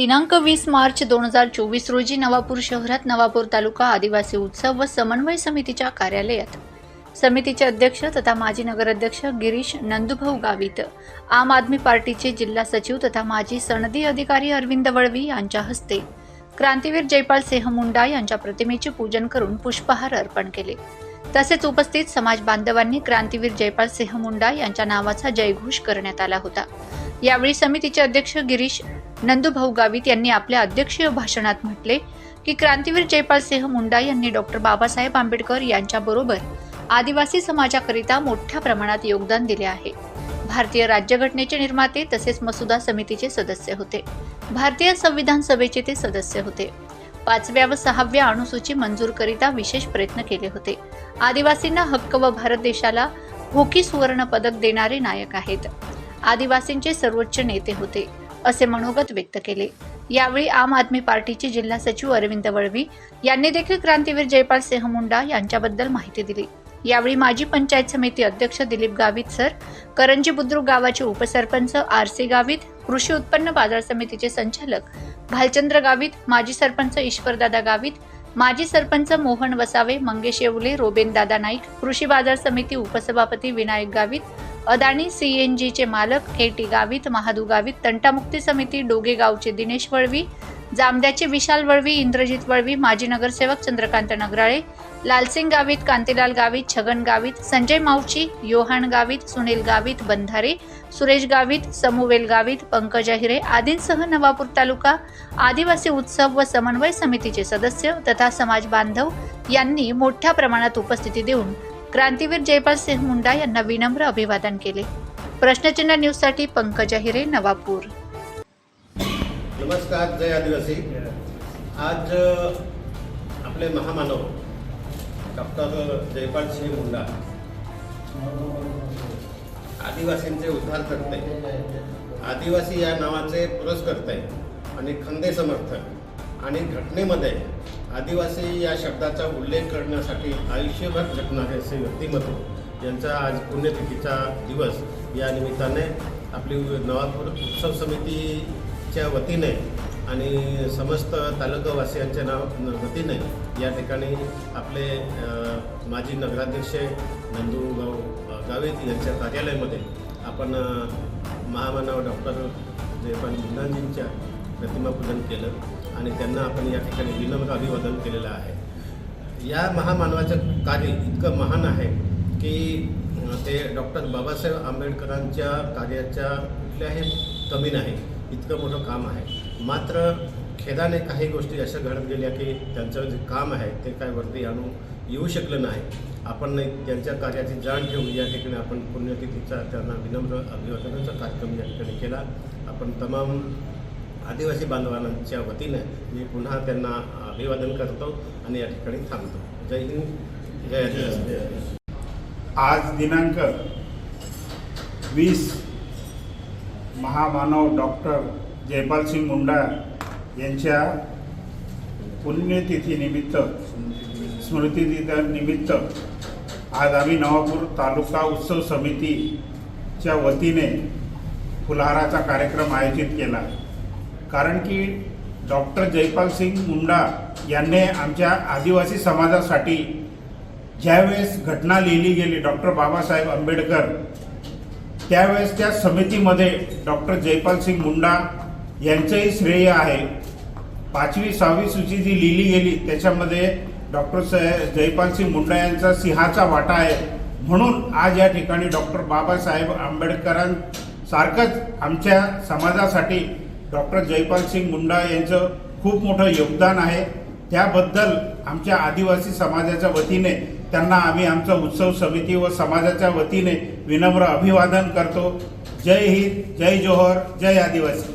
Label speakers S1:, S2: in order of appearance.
S1: दिनांक वीस मार्च दोन हजार चोवीस रोजी नवापूर शहरात नवापूर तालुका आदिवासी उत्सव व समन्वय समितीच्या कार्यालयात. समितीचे अध्यक्ष तथा माजी नगराध्यक्ष गिरीश नंदुभाऊ गावित आम आदमी पार्टीचे जिल्हा सचिव तथा माजी सनदी अधिकारी अरविंद वळवी यांच्या हस्ते क्रांतीवीर जयपाल सिंह मुंडा यांच्या प्रतिमेचे पूजन करून पुष्पहार अर्पण केले. तसेच उपस्थित समाज बांधवांनी क्रांतीवीर जयपाल सिंह मुंडा यांच्या नावाचा जयघोष करण्यात आला होता. यावेळी समितीचे अध्यक्ष गिरीश नंदुभाऊ गावित यांनी आपल्या अध्यक्षीय भाषणात म्हटले की क्रांतीवीर जयपाल सिंह मुंडा यांनी डॉक्टर बाबासाहेब आंबेडकर यांच्याबरोबर आदिवासी समाजाकरिता मोठ्या प्रमाणात योगदान दिले आहे. भारतीय राज्यघटनेचे निर्माते तसेच मसुदा समितीचे सदस्य होते. भारतीय संविधान सभेचे ते सदस्य होते. पाचव्या व सहाव्या अनुसूची मंजूर करिता विशेष प्रयत्न केले होते. आदिवासींना हक्क व भारत देशाला होकी सुवर्ण पदक देणारे नायक आहेत. आदिवासींचे सर्वोच्च नेते होते. असे मनोगत व्यक्त केले. यावेळी आम आदमी पार्टीचे जिल्हा सचिव अरविंद वळवी यांनी देखील क्रांतीवीर जयपाल सिंह मुंडा यांच्याबद्दल माहिती दिली. यावेळी माजी पंचायत समिती अध्यक्ष दिलीप गावित सर करंजी बुद्रुक गावाचे उपसरपंच आर सी गावित कृषी उत्पन्न बाजार समितीचे संचालक भालचंद्र गावित माजी सरपंच ईश्वरदादा गावित माजी सरपंच मोहन वसावे मंगेश येवले रोबेन दादा नाईक कृषी बाजार समिती उपसभापती विनायक गावित अदानी सीएनजीचे मालक के गावित महादू गावित तंटामुक्ती समिती डोगे गावचे दिनेश वळवी जामद्याचे विशाल वळवी इंद्रजित वळवी माजी नगरसेवक चंद्रकांत नगराळे लालसिंग गावित कांतीलाल गावित छगन गावित संजय मावची योहान गावित सुनील गावित बंधारे सुरेश गावित समुवेल गावित पंकज हिरे आदींसह नवापूर तालुका आदिवासी उत्सव व समन्वय समितीचे सदस्य तथा समाज बांधव यांनी मोठ्या प्रमाणात उपस्थिती देऊन क्रांतीवीर जयपाल सिंह मुंडा यांना विनम्र अभिवादन केले. प्रश्नचिन्ह न्यूजसाठी पंकज हिरे नवापूर.
S2: नमस्कार जय आदिवासी. आज आपले महामानव डॉक्टर जयपाल सिंह मुंडा आदिवासींचे उद्धार करते आदिवासी या नावाचे पुरस्कर्ते आणि खंदे समर्थक. आणि घटनेमध्ये आदिवासी या शब्दाचा उल्लेख करण्यासाठी आयुष्यभर जगणारे असे व्यक्तिमत्व यांचा आज पुण्यतिथीचा दिवस. या निमित्ताने आपली नवापूर उत्सव समितीच्या वतीने आणि समस्त तालुकावासियांच्या नाव वतीने या ठिकाणी आपले माजी नगराध्यक्ष नंदूगाव गावित यांच्या कार्यालयामध्ये आपण महामानव डॉक्टर जयपाल मुंडांजींच्या प्रतिमापूजन केलं. आणि त्यांना आपण या ठिकाणी विनम्र अभिवादन केलेलं आहे. या महामानवाचं कार्य इतकं महान आहे की ते डॉक्टर बाबासाहेब आंबेडकरांच्या कार्याच्या कुठल्याही कमी नाही. इतकं मोठं काम आहे. मात्र खेदाने काही गोष्टी अशा घडत गेल्या की त्यांचं जे काम आहे ते काय वरती आणू येऊ शकलं नाही. आपण त्यांच्या कार्याची जाण ठेवून या ठिकाणी आपण पुण्यतिथीचा त्यांना विनम्र अभिवादनाचा कार्यक्रम या ठिकाणी केला. आपण तमाम आदिवासी बांधवांच्या वतीनं मी पुन्हा त्यांना अभिवादन करतो आणि या ठिकाणी थांबतो. जय हिंद जय
S3: आज दिनांक वीस महामानव डॉक्टर जयपालसिंग मुंडा यांच्या पुण्यतिथीनिमित्त स्मृतिदिनानिमित्त आज आम्ही नवापूर तालुका उत्सव समितीच्या वतीने फुलहाराचा कार्यक्रम आयोजित केला. कारण की डॉक्टर जयपालसिंग मुंडा यांनी आमच्या आदिवासी समाजासाठी ज्यावेळेस घटना लिहिली गेली डॉक्टर बाबासाहेब आंबेडकर त्यावेळेस त्या समितीमध्ये डॉक्टर जयपालसिंग मुंडा यांचंही श्रेय आहे. पाचवी सहावी सूची जी लिहिली गेली त्याच्यामध्ये डॉक्टर स जयपालसिंग मुंडा यांचा सिंहाचा वाटा आहे. म्हणून आज या ठिकाणी डॉक्टर बाबासाहेब आंबेडकरांसारखंच आमच्या समाजासाठी डॉक्टर जयपालसिंग मुंडा यांचं खूप मोठं योगदान आहे. त्याबद्दल आमच्या आदिवासी समाजाच्या वतीने त्यांना आम्ही आमचा उत्सव समिती व समाजाच्या वतीने विनम्र अभिवादन करतो. जय हिंद जय जोहर जय आदिवासी.